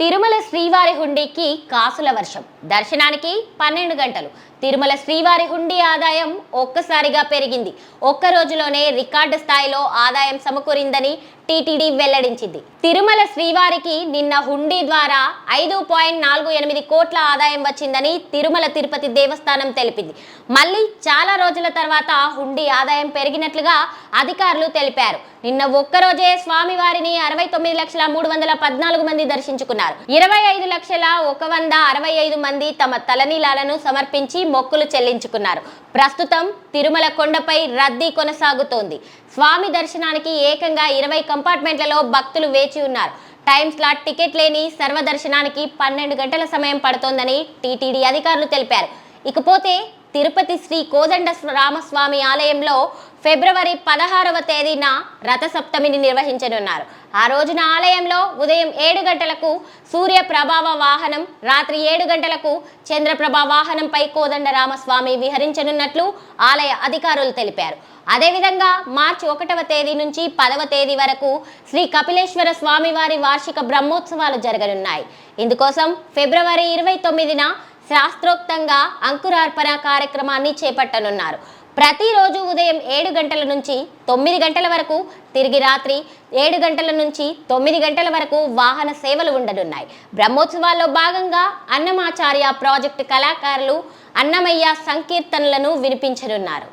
తిరుమల శ్రీవారి హుండీకి కాసుల వర్షం. దర్శనానికి పన్నెండు గంటలు. తిరుమల శ్రీవారి హుండీ ఆదాయం ఒక్కసారిగా పెరిగింది. ఒక్క రోజులోనే రికార్డు స్థాయిలో ఆదాయం సమకూరిందని టీటీడీ వెల్లడించింది. తిరుమల శ్రీవారికి నిన్న హుండీ ద్వారా ఐదు పాయింట్ నాలుగు ఎనిమిది కోట్ల ఆదాయం వచ్చిందని తిరుమల తిరుపతి దేవస్థానం తెలిపింది. మళ్ళీ చాలా రోజుల తర్వాత హుండీ ఆదాయం పెరిగినట్లుగా అధికారులు తెలిపారు. నిన్న ఒక్కరోజే స్వామివారిని అరవై తొమ్మిది లక్షల మూడు వందల పద్నాలుగు మంది దర్శించుకున్నారు. ఇరవై ఐదు లక్షల ఒక వంద అరవై ఐదు మంది తమ తలనీలాలను సమర్పించి మొక్కులు చెల్లించుకున్నారు. ప్రస్తుతం తిరుమల కొండపై రద్దీ కొనసాగుతోంది. స్వామి దర్శనానికి ఏకంగా ఇరవై కంపార్ట్మెంట్లలో భక్తులు వేచి ఉన్నారు. టైం స్లాట్ టికెట్ లేని సర్వదర్శనానికి పన్నెండు గంటల సమయం పడుతోందని టీటీడీ అధికారులు తెలిపారు. ఇకపోతే తిరుపతి శ్రీ కోదండ రామస్వామి ఆలయంలో ఫిబ్రవరి పదహారవ తేదీన రథసప్తమిని నిర్వహించనున్నారు. ఆ రోజున ఆలయంలో ఉదయం ఏడు గంటలకు సూర్య ప్రభావ వాహనం రాత్రి ఏడు గంటలకు చంద్రప్రభ వాహనంపై కోదండ రామస్వామి విహరించనున్నట్లు ఆలయ అధికారులు తెలిపారు. అదేవిధంగా మార్చి ఒకటవ తేదీ నుంచి పదవ తేదీ వరకు శ్రీ కపిలేశ్వర స్వామివారి వార్షిక బ్రహ్మోత్సవాలు జరగనున్నాయి. ఇందుకోసం ఫిబ్రవరి ఇరవై తొమ్మిదిన శాస్త్రోక్తంగా అంకురార్పణ కార్యక్రమాన్ని చేపట్టనున్నారు. ప్రతిరోజు ఉదయం ఏడు గంటల నుంచి తొమ్మిది గంటల వరకు తిరిగి రాత్రి ఏడు గంటల నుంచి తొమ్మిది గంటల వరకు వాహన సేవలు ఉండనున్నాయి. బ్రహ్మోత్సవాల్లో భాగంగా అన్నమాచార్య ప్రాజెక్టు కళాకారులు అన్నమయ్య సంకీర్తనలను వినిపించనున్నారు.